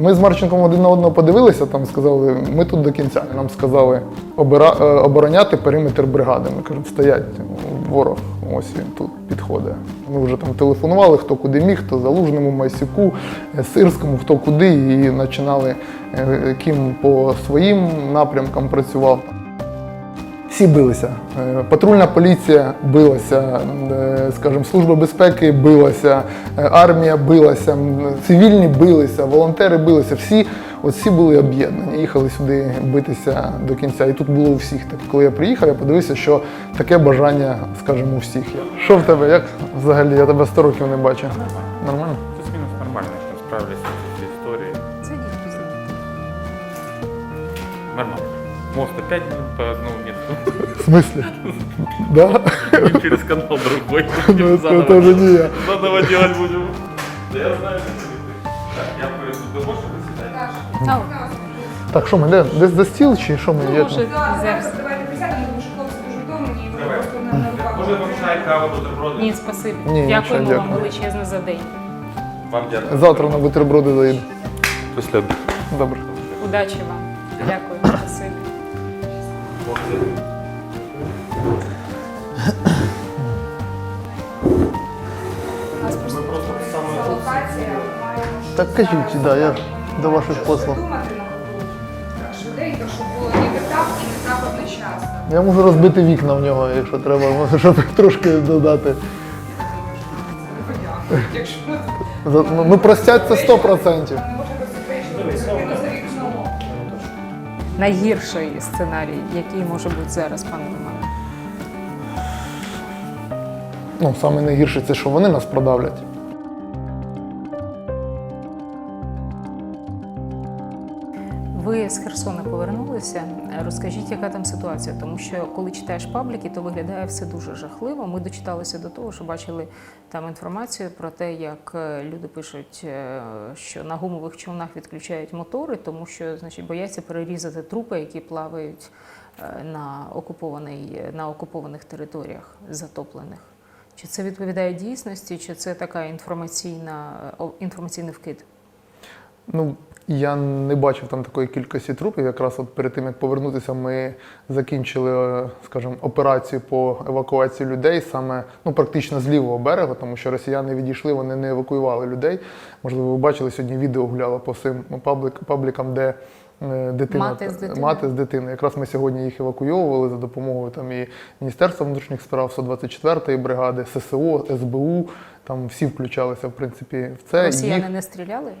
Ми з Марченком один на одного подивилися, там сказали, ми тут до кінця. Нам сказали обира, е, обороняти периметр бригади. Ми кажемо, стоять ворог, ось він тут підходить. Ми вже там телефонували, хто куди міг, хто Залужному, Майсюку, е, Сирському, хто куди, і починали е, ким по своїм напрямкам працював. Всі билися. Е, Патрульна поліція билася, е, скажімо, служба безпеки билася, е, армія билася, цивільні билися, волонтери билися. Всі, от всі були об'єднані, їхали сюди битися до кінця. І тут було у всіх так. Коли я приїхав, я подивився, що таке бажання, скажімо, у всіх є. Що в тебе? Як взагалі? Я тебе 100 років не бачу. Нормально? Плюс-минус нормально, что справились с этой историей. Зайдіть. Нормально. Мост опять по одному месту. В смислі? Да? Через канал другой. Ну, Заново- теж не я. Заново делать будем. Да я знаю, что ты. Так, я повезу. Ты можешь присідати? Так, що ми де? Десь за стіл чи що ми є? Може, Зараз зараз. давайте присядемо, тому що хлопці дуже втомлені і вони просто на на руках. Може вам чай, каву, бутерброди? Ні, спасибі. Ні, нічого, вам дякую. величезне за день. Вам дякую. Завтра на бутерброди заїду. Після Добре. Удачі вам. Дякую. Спасибі. Так кажіть, да, я до ваших послуг. придумати на ходу. Швиденько, щоб було ніби так і не так одночасно. Я можу розбити вікна в нього, якщо треба, щоб трошки додати. Ну, ну простять це 100%. Найгірший сценарій, який може бути зараз, пане Романе? Ну, саме найгірше це, що вони нас продавлять. Ви з Херсона повернулися. Розкажіть, яка там ситуація? Тому що коли читаєш пабліки, то виглядає все дуже жахливо. Ми дочиталися до того, що бачили там інформацію про те, як е, люди пишуть, е, що на гумових човнах відключають мотори, тому що значить бояться перерізати трупи, які плавають е, на окупований на окупованих територіях затоплених. Чи це відповідає дійсності, чи це така інформаційна інформаційний вкид? Ну, я не бачив там такої кількості трупів. Якраз от перед тим, як повернутися, ми закінчили, е, скажімо, операцію по евакуації людей саме ну, практично з лівого берега, тому що росіяни відійшли, вони не евакуювали людей. Можливо, ви бачили сьогодні відео гуляло по всім паблик, паблікам, де е, дитина Мати з дитиною. мати з дитиною. Якраз ми сьогодні їх евакуйовували за допомогою там і Міністерства внутрішніх справ, 124-ї бригади, ССО, СБУ. Там всі включалися в принципі в це. Росіяни Їх- не стріляли?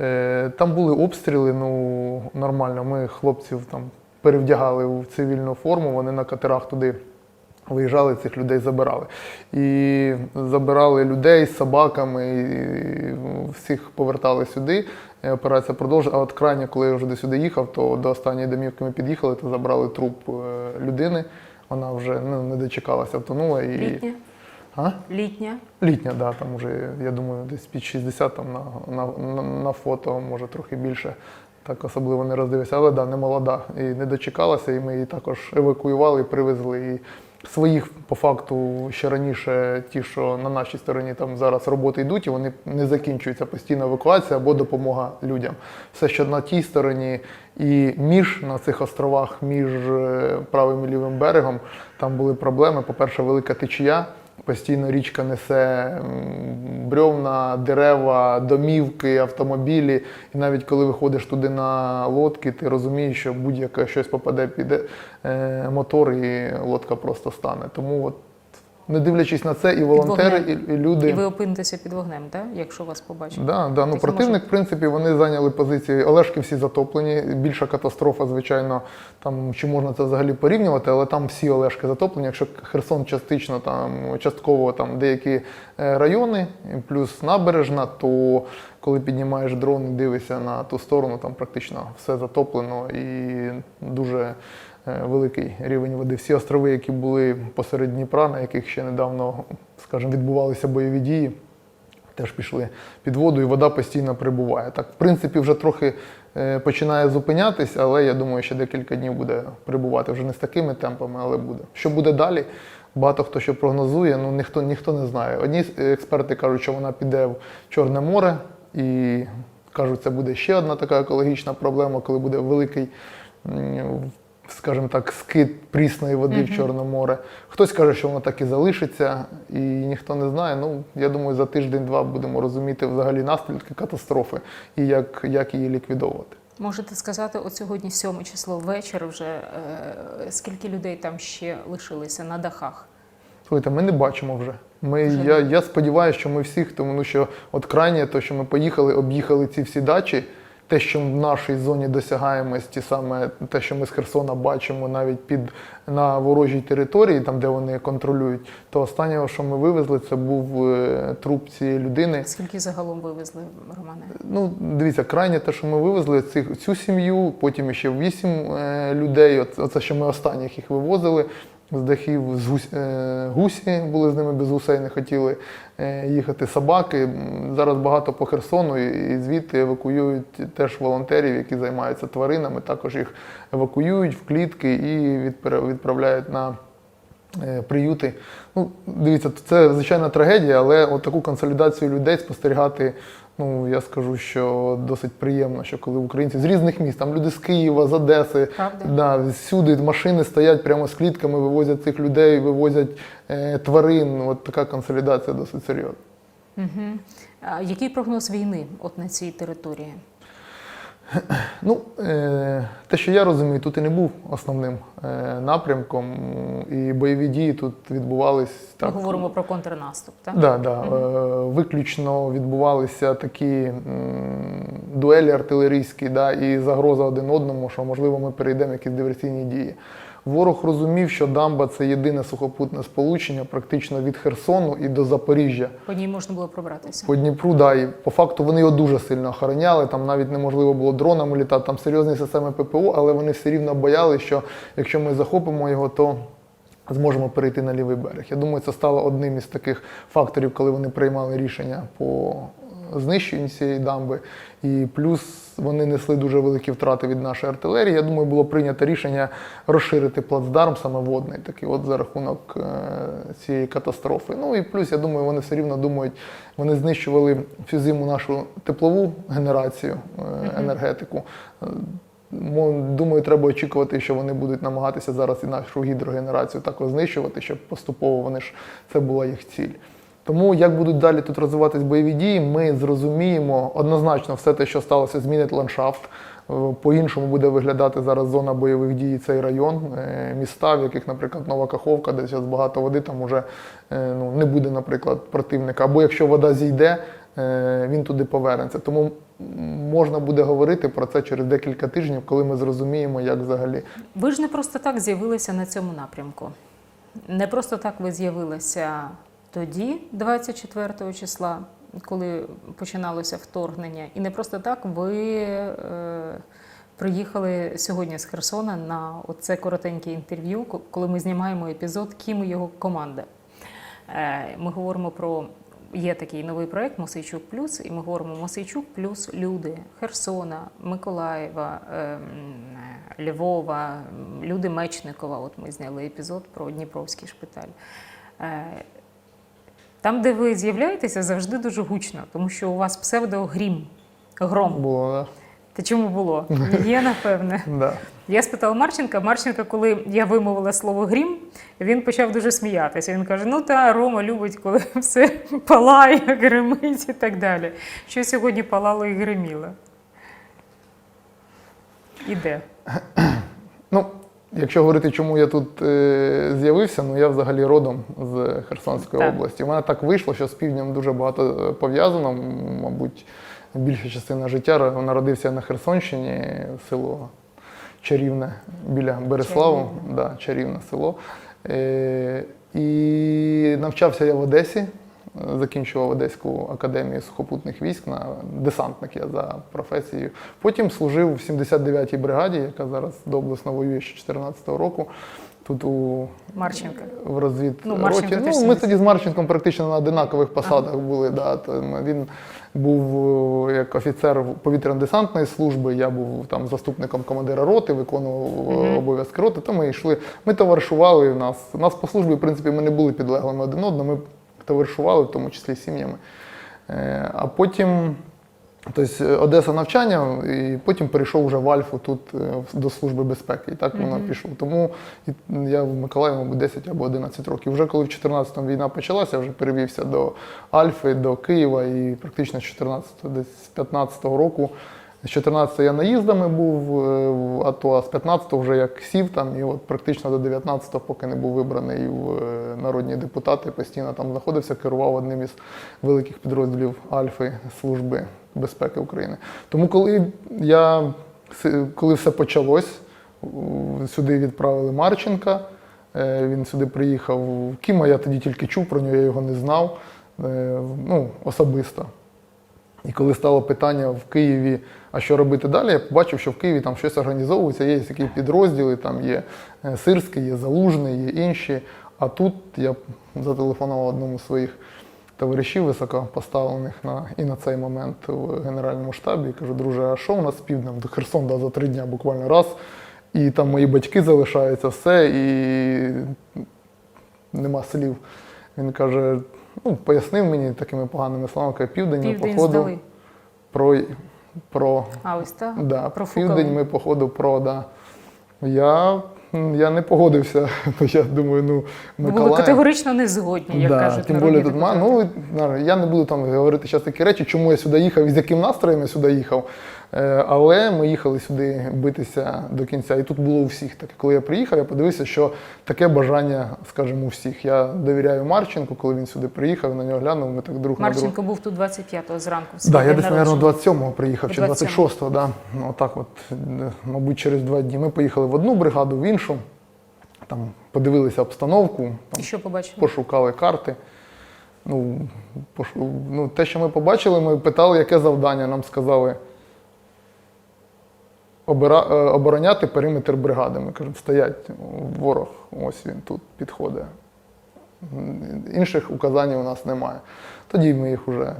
Е, Там були обстріли, ну нормально. Ми хлопців там перевдягали в цивільну форму, вони на катерах туди виїжджали, цих людей забирали. І забирали людей з собаками, і всіх повертали сюди. Е, Операція продовжує. А от крайня, коли я вже до сюди їхав, то до останньої домівки ми під'їхали, то забрали труп е, людини. Вона вже ну, не дочекалася, втонула. І... Літня? А? Літня? Літня, да, там уже, я думаю, десь під 60 там на, на, на, фото, може трохи більше. Так особливо не роздивився, але да, не молода. І не дочекалася, і ми її також евакуювали і привезли. І своїх по факту ще раніше, ті, що на нашій стороні там зараз роботи йдуть, і вони не закінчуються постійна евакуація або допомога людям. Все, що на тій стороні і між на цих островах, між е, правим і лівим берегом, там були проблеми. По-перше, велика течія. Постійно річка несе брьовна, дерева, домівки, автомобілі. І навіть коли виходиш туди на лодки, ти розумієш, що будь-яке щось попаде під е, мотор, і лодка просто стане. Тому, от, не дивлячись на це, і волонтери, і, і люди. І ви опинитеся під вогнем, так? якщо вас побачать? Да, да. Ну, противник, в принципі, вони зайняли позиції. Олешки всі затоплені. Більша катастрофа, звичайно, там чи можна це взагалі порівнювати, але там всі Олешки затоплені. Якщо Херсон частично там частково там деякі е, райони, плюс набережна, то коли піднімаєш дрон і дивишся на ту сторону, там практично все затоплено і дуже великий рівень води. Всі острови, які були посеред Дніпра, на яких ще недавно, скажімо, відбувалися бойові дії теж пішли під воду, і вода постійно прибуває. Так, в принципі, вже трохи е, починає зупинятись, але я думаю, ще декілька днів буде прибувати вже не з такими темпами, але буде. Що буде далі? Багато хто що прогнозує, ну ніхто, ніхто не знає. Одні експерти кажуть, що вона піде в Чорне море і кажуть, це буде ще одна така екологічна проблема, коли буде великий, скажімо так, скид прісної води в Чорне море. Хтось каже, що воно так і залишиться, і ніхто не знає. Ну, я думаю, за тиждень-два будемо розуміти взагалі наслідки катастрофи і як, як її ліквідовувати. Можете сказати, от сьогодні 7 число вечір вже е, скільки людей там ще лишилися на дахах? Слухайте, ми не бачимо вже. Ми, Вже я, я сподіваюся, що ми всіх, тому що от крайнє, то, що ми поїхали, об'їхали ці всі дачі, те, що в нашій зоні досягаємості, саме те, що ми з Херсона бачимо навіть під на ворожій території, там де вони контролюють, то останнє, що ми вивезли, це був е, труп цієї людини. Скільки загалом вивезли, Романе? Ну, дивіться, крайнє те, що ми вивезли цих, цю сім'ю, потім ще вісім е, людей. Оце що ми останніх їх вивозили з дахів, е, гусі були з ними без гусей, не хотіли е, їхати собаки. Зараз багато по Херсону і, і звідти евакуюють теж волонтерів, які займаються тваринами. Також їх евакуюють в клітки і відправляють на е, приюти. Ну, дивіться, це звичайна трагедія, але от таку консолідацію людей спостерігати, ну я скажу, що досить приємно, що коли українці з різних міст, там люди з Києва, з Одеси, Правда? да, всюди машини стоять прямо з клітками, вивозять цих людей, вивозять е, тварин. От така консолідація досить серйозна. Угу. А який прогноз війни от на цій території? Ну, е, те, що я розумію, тут і не був основним е, напрямком, і бойові дії тут відбувались Ми говоримо про контрнаступ, так? Да, да. Угу. виключно відбувалися такі дуелі артилерійські да, і загроза один одному, що можливо ми перейдемо якісь диверсійні дії. Ворог розумів, що дамба це єдине сухопутне сполучення практично від Херсону і до Запоріжжя. По ній можна було пробратися. По Дніпру, да, і по факту вони його дуже сильно охороняли. Там навіть неможливо було дронами літати, там серйозні системи ППО, але вони все рівно боялися, що якщо ми захопимо його, то зможемо перейти на лівий берег. Я думаю, це стало одним із таких факторів, коли вони приймали рішення по знищенню цієї дамби. І плюс вони несли дуже великі втрати від нашої артилерії. Я думаю, було прийнято рішення розширити плацдарм саме водний, такий от за рахунок е, цієї катастрофи. Ну і плюс, я думаю, вони все рівно думають, вони знищували всю зиму нашу теплову генерацію, е, енергетику. Думаю, треба очікувати, що вони будуть намагатися зараз і нашу гідрогенерацію також знищувати, щоб поступово вони ж це була їх ціль. Тому як будуть далі тут розвиватись бойові дії, ми зрозуміємо однозначно все те, що сталося, змінить ландшафт. Е, По-іншому буде виглядати зараз зона бойових дій, цей район, е, міста, в яких, наприклад, Нова Каховка, де зараз багато води, там уже е, ну, не буде, наприклад, противника. Або якщо вода зійде, він туди повернеться. Тому можна буде говорити про це через декілька тижнів, коли ми зрозуміємо, як взагалі Ви ж не просто так з'явилися на цьому напрямку. Не просто так ви з'явилися тоді, 24 числа, коли починалося вторгнення, і не просто так ви е, приїхали сьогодні з Херсона на оце коротеньке інтерв'ю, коли ми знімаємо епізод Кім і його команда. Е, Ми говоримо про є такий новий проект Мосейчук Плюс, і ми говоримо Мосейчук плюс люди Херсона, Миколаєва, ем, Львова, люди Мечникова. От ми зняли епізод про Дніпровський шпиталь. Там, де ви з'являєтеся, завжди дуже гучно, тому що у вас псевдогрім, гром. було. Та чому було? Є, напевне. Да. Да. Я спитала Марченка. Марченка, коли я вимовила слово грім, він почав дуже сміятися. Він каже: Ну та Рома любить, коли все палає, гримить і так далі. Що сьогодні палало і гриміло? Іде. Ну, якщо говорити, чому я тут е, з'явився, ну я взагалі родом з Херсонської Так. області. У мене так вийшло, що з півднем дуже багато е, пов'язано. Мабуть, більша частина життя народився на Херсонщині, село Чарівне біля Береславу, Чарівне. Да, чарівне село. Е, і навчався я в Одесі. Закінчував Одеську академію сухопутних військ на десантник я за професією. Потім служив в 79-й бригаді, яка зараз доблесно воює ще 14-го року. Тут у Марченка. в розвід Ну, Марченко роті. Ну, ми тоді з Марченком практично на одинакових посадах були. Да. Він був е, як офіцер повітряно-десантної служби, я був там заступником командира роти, виконував Мгм. обов'язки роти. То ми йшли. Ми товаришували. У нас, у нас по службі, в принципі, ми не були підлеглими один одному. Ми товаришували, в тому числі сім'ями. Е, А потім Тобто е, Одеса навчання, і потім перейшов вже в Альфу тут е, до Служби безпеки. І так воно пішло. Тому я в Миколаєві, мабуть, 10 або 11 років. Вже коли в 14-му війна почалася, я вже перевівся до Альфи, до Києва і практично з 14 десь з 15-го року. З 14 я наїздами був е, в АТО, а з 15-го вже як сів там, і от практично до 19-го, поки не був вибраний в е, народні депутати, постійно там знаходився, керував одним із великих підрозділів Альфи Служби безпеки України. Тому коли я коли все почалось, сюди відправили Марченка. е, Він сюди приїхав. Кіма я тоді тільки чув про нього, я його не знав ну, особисто. І коли стало питання в Києві, а що робити далі, я побачив, що в Києві там щось організовується, є такі підрозділи, там є е, Сирський, є Залужний, є інші. А тут я зателефонував одному з своїх товаришів високопоставлених на, і на цей момент в Генеральному штабі. І кажу, друже, а що у нас з півднем? Херсон да, за три дня буквально раз. І там мої батьки залишаються, все, і нема слів. Він каже, ну, пояснив мені такими поганими словами, каже, південь, ми Південь походу здали. про, про А ось так? Да, Профукали. південь ми походу про, да. Я, я не погодився. Ну, Я думаю, ну, були Миколаїв. категорично не згодні, як да, кажуть тим більше тут депутати. ну, я не буду там говорити зараз такі речі, чому я сюди їхав і з яким настроєм я сюди їхав. Е, Але ми їхали сюди битися до кінця. І тут було у всіх таке. Коли я приїхав, я подивився, що таке бажання, скажімо, у всіх. Я довіряю Марченку, коли він сюди приїхав, на нього глянув, ми так друг на друга. Марченко був тут 25-го зранку. свій Да, я десь, мабуть, 27-го приїхав, чи 27-го. 26-го, да. Ну, отак от, мабуть, через два дні. Ми поїхали в одну бригаду, в іншу, там подивилися обстановку, І що побачили? пошукали карти. Ну, пошу... ну, те, що ми побачили, ми питали, яке завдання. Нам сказали обороняти периметр бригадами. Кажемо, стоять ворог, ось він тут підходить. Інших указань у нас немає. Тоді ми їх вже е,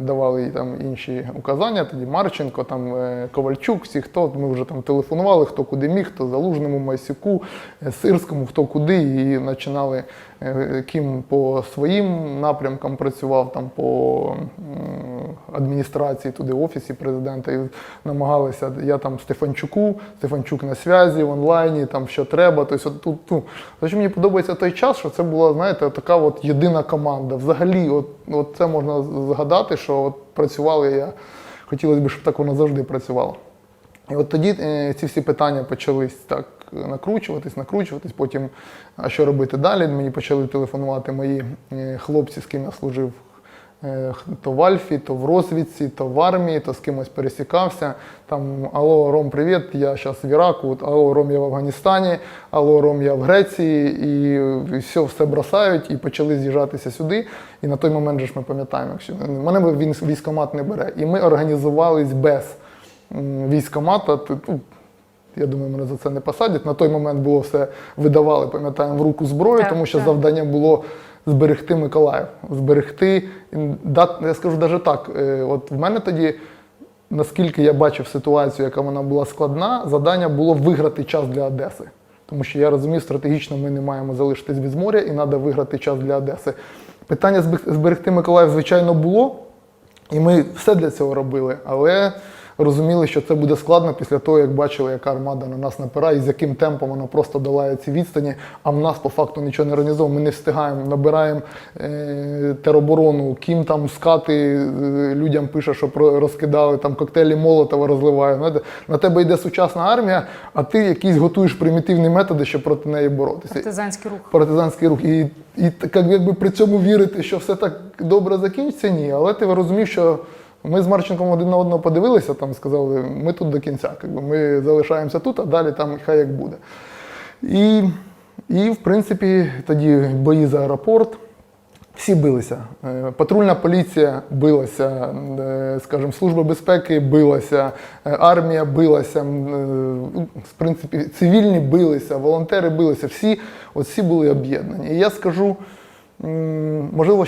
давали і там інші указання. Тоді Марченко, там е, Ковальчук, всі хто ми вже там телефонували, хто куди міг, хто Залужному, Майсюку, е, Сирському, хто куди, і починали е, ким по своїм напрямкам працював, там по адміністрації, туди офісі президента, і намагалися. Я там Стефанчуку, Стефанчук на зв'язі, в онлайні, там що треба. Тобто, от тут, ну, що мені подобається той час, що це була, знаєте, така от єдина команда. Взагалі, от, от це можна згадати, що от працювала я. Хотілося б, щоб так воно завжди працювало. І от тоді е, ці всі питання почались так накручуватись, накручуватись. Потім, а що робити далі? Мені почали телефонувати мої е, хлопці, з ким я служив. Е, То в Альфі, то в розвідці, то в армії, то з кимось пересікався. Там Алло, Ром, привіт, я зараз в Іраку, Алло, Ром, я в Афганістані, Алло, Ром, я в Греції, і, і все, все бросають, і почали з'їжджатися сюди. І на той момент же ж ми пам'ятаємо, якщо мене він військомат не бере. І ми організувались без військомата. Ну, Я думаю, мене за це не посадять. На той момент було все видавали, пам'ятаємо, в руку зброю, Так, тому що так. завдання було зберегти Миколаїв, зберегти, я скажу навіть так. е, От в мене тоді, наскільки я бачив ситуацію, яка вона була складна, завдання було виграти час для Одеси. Тому що я розумів, стратегічно ми не маємо залишитись без моря і треба виграти час для Одеси. Питання зберегти Миколаїв, звичайно, було. І ми все для цього робили, але розуміли, що це буде складно після того, як бачили, яка армада на нас напирає, і з яким темпом вона просто долає ці відстані, а в нас по факту нічого не організовано. Ми не встигаємо, набираємо е, тероборону, ким там скати е, людям пише, що про- розкидали там коктейлі Молотова розливають. Знаєте, на тебе йде сучасна армія, а ти якісь готуєш примітивні методи, щоб проти неї боротися Партизанський рух. партизанський рух. І, і так якби при цьому вірити, що все так добре закінчиться, ні. Але ти розумів, що ми з Марченком один на одного подивилися, там сказали, ми тут до кінця. Ми залишаємося тут, а далі там хай як буде. І, і в принципі, тоді бої за аеропорт. Всі билися. Е, Патрульна поліція билася, е, скажімо, служба безпеки билася, е, армія билася, е, в принципі, цивільні билися, волонтери билися. Всі, от всі були об'єднані. І я скажу, можливо,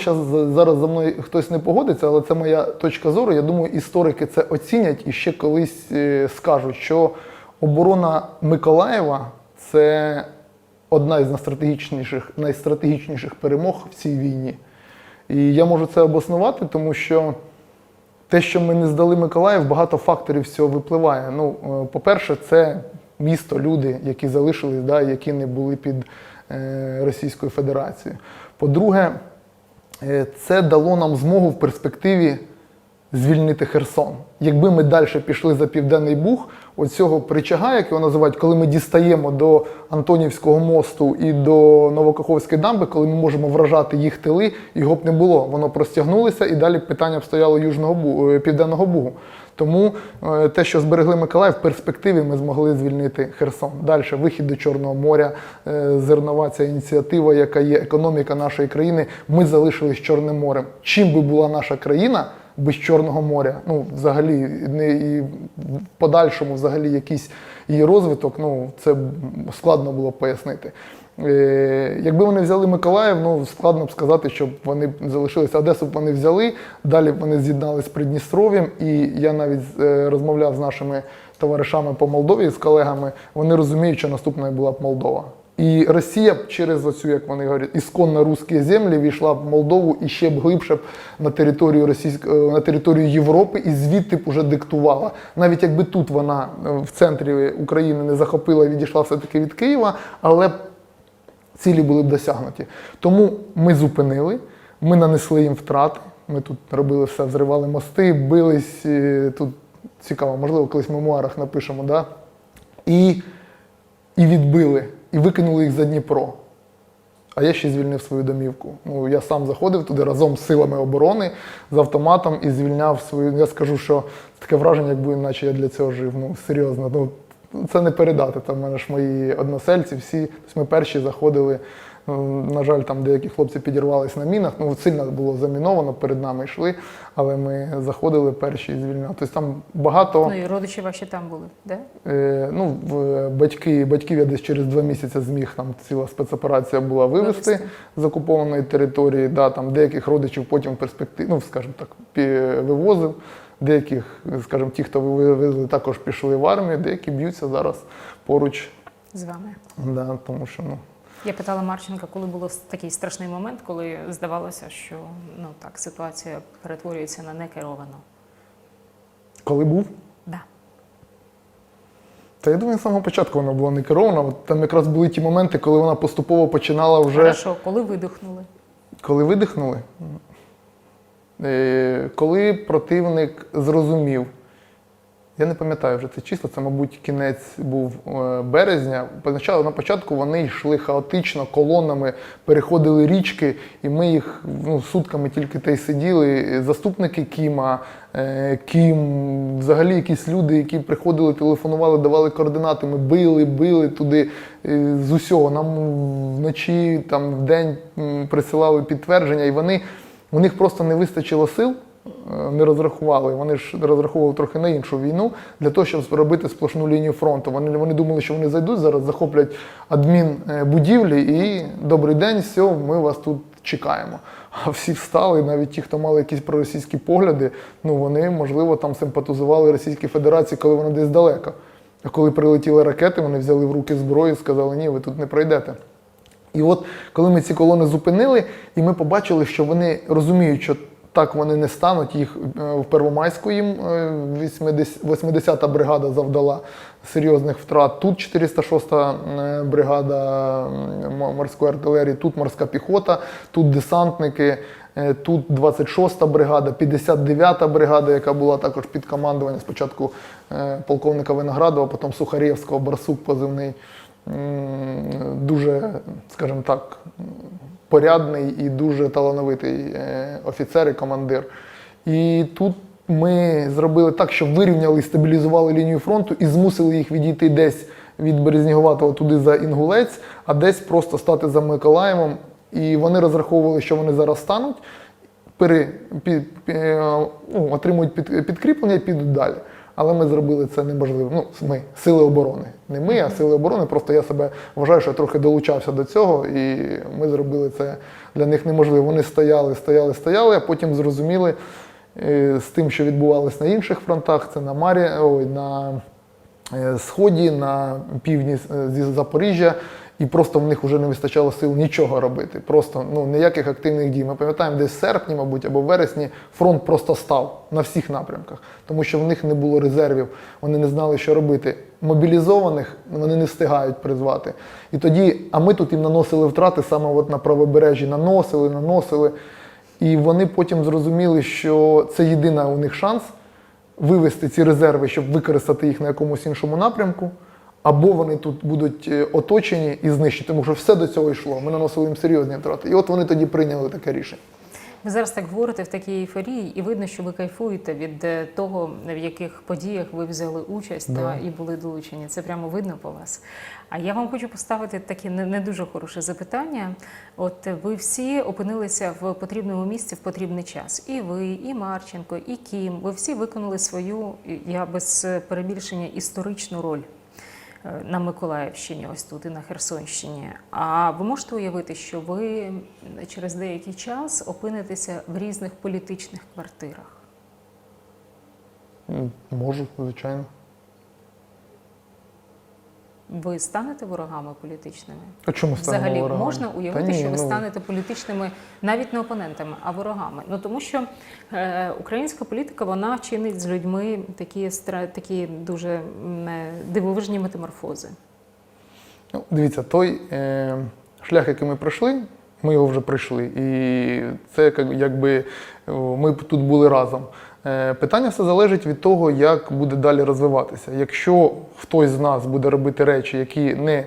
зараз за мною хтось не погодиться, але це моя точка зору. Я думаю, історики це оцінять і ще колись е, скажуть, що оборона Миколаєва це одна із найстратегічніших, найстратегічніших перемог в цій війні. І я можу це обоснувати, тому що те, що ми не здали Миколаїв, багато факторів з цього випливає. Ну, е, по-перше, це місто, люди, які залишились, да, які не були під е, Російською Федерацією. По-друге, е, це дало нам змогу в перспективі звільнити Херсон. Якби ми далі пішли за Південний Буг, оцього причага, як його називають, коли ми дістаємо до Антонівського мосту і до Новокаховської дамби, коли ми можемо вражати їх тили, його б не було. Воно простягнулося і далі питання б стояло Южного Бу- е, Південного Бугу. Тому е, те, що зберегли Миколаїв, в перспективі ми змогли звільнити Херсон. Далі вихід до Чорного моря, е, зернова ця ініціатива, яка є економіка нашої країни. Ми залишились Чорним морем. Чим би була наша країна без Чорного моря? Ну, взагалі, не і в подальшому, взагалі, якийсь її розвиток, ну це складно було пояснити. Е, Якби вони взяли Миколаїв, ну складно б сказати, щоб вони залишилися. Одесу б вони взяли, далі б вони з'єднали з Придністров'ям. І я навіть е, розмовляв з нашими товаришами по Молдові, з колегами. Вони розуміють, що наступною була б Молдова. І Росія б через оцю, як вони говорять, ісконно русські землі війшла в Молдову і ще б глибше б на територію Російської на територію Європи і звідти б уже диктувала. Навіть якби тут вона е, в центрі України не захопила, відійшла все-таки від Києва, але цілі були б досягнуті. Тому ми зупинили, ми нанесли їм втрати. Ми тут робили все, взривали мости, бились. е, Тут цікаво, можливо, колись в мемуарах напишемо, да? і, і відбили, і викинули їх за Дніпро. А я ще звільнив свою домівку. Ну, я сам заходив туди разом з силами оборони, з автоматом і звільняв свою. Я скажу, що таке враження, якби наче я для цього жив. Ну, серйозно. Ну, це не передати. Там мене ж мої односельці, всі. Тобто ми перші заходили. На жаль, там деякі хлопці підірвались на мінах. Ну, сильно було заміновано, перед нами йшли, але ми заходили перші і звільняли. Тобто там багато. Ну і родичі ваші там були, де? Е, ну, в- батьки, батьків я десь через два місяці зміг, там ціла спецоперація була вивезти з окупованої території. Да, там деяких родичів потім в перспективі, ну, скажімо так, вивозив. Деяких, скажімо, ті, хто вивезли, також пішли в армію, деякі б'ються зараз поруч. З вами. Да, тому що, ну, Я питала Марченка, коли було такий страшний момент, коли здавалося, що ну так ситуація перетворюється на некеровано. коли був, Да. та я думаю, з самого початку вона була не керована. Там якраз були ті моменти, коли вона поступово починала вже. Хорошо, коли видихнули? Коли видихнули, е, коли противник зрозумів, я не пам'ятаю вже це число, це, мабуть, кінець був е, березня. На початку вони йшли хаотично, колонами, переходили річки, і ми їх ну, сутками тільки та й сиділи. Заступники Кіма, е, Кім, взагалі якісь люди, які приходили, телефонували, давали координати. Ми били, били туди е, з усього. Нам вночі, там вдень м, присилали підтвердження, і вони у них просто не вистачило сил, не розрахували. Вони ж розраховували трохи на іншу війну для того, щоб зробити сплошну лінію фронту. Вони, вони думали, що вони зайдуть зараз, захоплять адмінбудівлі і добрий день, все, ми вас тут чекаємо. А всі встали, навіть ті, хто мали якісь проросійські погляди, ну вони, можливо, там симпатизували Російській Федерації, коли вона десь далеко. А коли прилетіли ракети, вони взяли в руки зброю і сказали, ні, ви тут не пройдете. І от коли ми ці колони зупинили, і ми побачили, що вони розуміють, що так вони не стануть, їх е, в Первомайську їм е, 80 80-та бригада завдала серйозних втрат. Тут 406-та е, бригада морської артилерії, тут морська піхота, тут десантники. е, Тут 26-та бригада, 59-та бригада, яка була також під командуванням спочатку е, полковника Виноградова, потім Сухарєвського, Барсук позивний. Дуже, скажімо так, порядний і дуже талановитий е, офіцер і командир. І тут ми зробили так, що вирівняли і стабілізували лінію фронту і змусили їх відійти десь від Березніговатого туди за Інгулець, а десь просто стати за Миколаєвом. І вони розраховували, що вони зараз стануть, пере, під, пі- ну, отримують під, підкріплення і підуть далі. Але ми зробили це неможливо. Ну, ми, сили оборони. Не ми, а сили оборони. Просто я себе вважаю, що я трохи долучався до цього, і ми зробили це для них неможливо. Вони стояли, стояли, стояли, а потім зрозуміли е, з тим, що відбувалось на інших фронтах, це на Марі, ой, на е, Сході, на півдні е, зі Запоріжжя. І просто в них вже не вистачало сил нічого робити. Просто ну ніяких активних дій. Ми пам'ятаємо, десь в серпні, мабуть, або в вересні фронт просто став на всіх напрямках, тому що в них не було резервів, вони не знали, що робити. Мобілізованих вони не встигають призвати. І тоді, а ми тут їм наносили втрати саме от на правобережжі, наносили, наносили. І вони потім зрозуміли, що це єдиний у них шанс вивести ці резерви, щоб використати їх на якомусь іншому напрямку, або вони тут будуть е, оточені і знищені, тому що все до цього йшло. Ми наносили їм серйозні втрати. І от вони тоді прийняли таке рішення. Ви зараз так говорите в такій ейфорії, і видно, що ви кайфуєте від е, того, в яких подіях ви взяли участь Да. та, і були долучені. Це прямо видно по вас. А я вам хочу поставити таке не, не дуже хороше запитання. От е, ви всі опинилися в потрібному місці в потрібний час. І ви, і Марченко, і Кім. Ви всі виконали свою, я без перебільшення, історичну роль. На Миколаївщині, ось тут і на Херсонщині. А ви можете уявити, що ви через деякий час опинитеся в різних політичних квартирах? Можу, звичайно. Ви станете ворогами політичними? А чому станемо Взагалі ворогами? можна уявити, ні, що ви ну, станете політичними навіть не опонентами, а ворогами. Ну тому що е, українська політика вона чинить з людьми такі стра- такі дуже е, дивовижні метаморфози. Ну, дивіться, той е, шлях, який ми пройшли, ми його вже пройшли. І це як- якби ми тут були разом. Е, питання все залежить від того, як буде далі розвиватися. Якщо хтось з нас буде робити речі, які не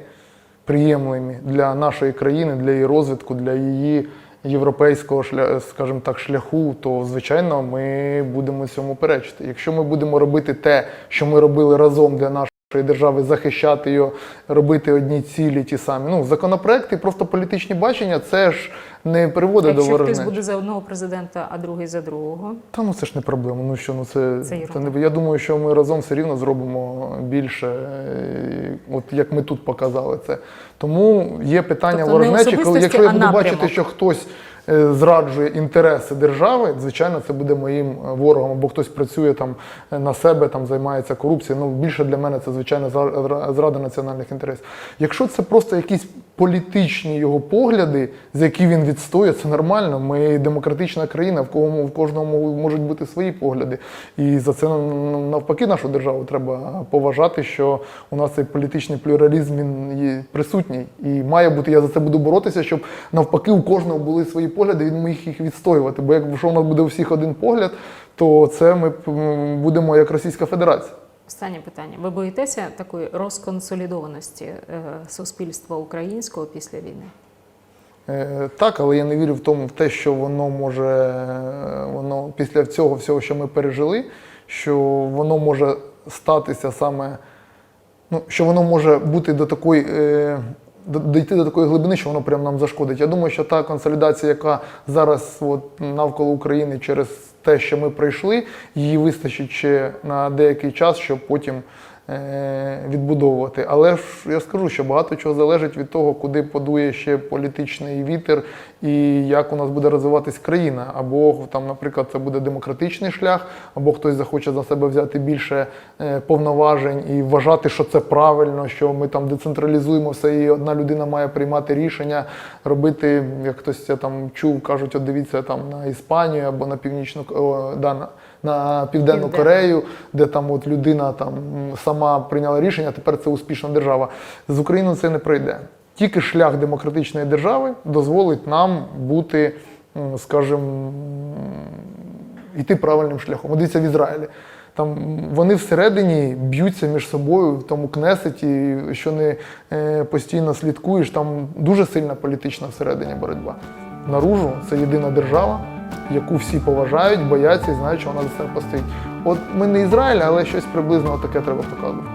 приємлемі для нашої країни, для її розвитку, для її європейського скажімо так, шляху, то звичайно ми будемо цьому перечити. Якщо ми будемо робити те, що ми робили разом для нашої держави, захищати його, робити одні цілі, ті самі. Ну, законопроекти, просто політичні бачення, це ж не приводить до Якщо хтось буде за одного президента, а другий за другого, Та ну це ж не проблема. Ну що, ну це, Це це, не я думаю, що ми разом все рівно зробимо більше, е, от як ми тут показали це. Тому є питання Тобто ворожнечі, коли якщо я буду напрямок. бачити, що хтось зраджує інтереси держави, звичайно, це буде моїм е, ворогом, або хтось працює там е, на себе, там займається корупцією. Ну більше для мене це звичайно зра- зра- зрада національних інтересів. Якщо це просто якісь політичні його погляди, за які він відстоює, це нормально. Ми демократична країна, в кого в кожному можуть бути свої погляди. І за це ну, навпаки нашу державу треба поважати, що у нас цей політичний плюралізм він є присутній. І має бути, я за це буду боротися, щоб навпаки у кожного були свої погляди, він міг їх відстоювати. Бо якщо у нас буде у всіх один погляд, то це ми будемо як Російська Федерація. Останнє питання. Ви боїтеся такої розконсолідованості е, суспільства українського після війни? Е, Так, але я не вірю в тому, в те, що воно може, воно після цього всього, що ми пережили, що воно може статися саме, ну, що воно може бути до такої, е, дійти до такої глибини, що воно прям нам зашкодить. Я думаю, що та консолідація, яка зараз от, навколо України через те, що ми пройшли, її вистачить ще на деякий час, щоб потім відбудовувати. Але ж я скажу, що багато чого залежить від того, куди подує ще політичний вітер і як у нас буде розвиватись країна. Або там, наприклад, це буде демократичний шлях, або хтось захоче за себе взяти більше е, повноважень і вважати, що це правильно, що ми там децентралізуємо все, і одна людина має приймати рішення, робити, як хтось я там чув, кажуть, от дивіться там на Іспанію або на північну о, да, на, на південну Південну. Корею, де там от людина там сама прийняла рішення, тепер це успішна держава. З Україною це не пройде. Тільки шлях демократичної держави дозволить нам бути, скажімо, йти правильним шляхом. Дивіться в Ізраїлі. Там вони всередині б'ються між собою в тому кнесеті, що не е, постійно слідкуєш. Там дуже сильна політична всередині боротьба. Наружу це єдина держава, яку всі поважають, бояться і знають, що вона за себе постоїть. От ми не Ізраїль, але щось приблизно таке треба показувати.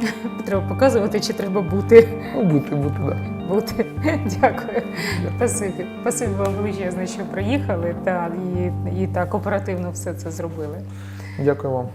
Треба показувати чи треба бути? Ну, бути, бути, так. Да. Бути. Дякую. Спасибі. Спасибі вам величезне, що приїхали та і, і так оперативно все це зробили. Дякую вам.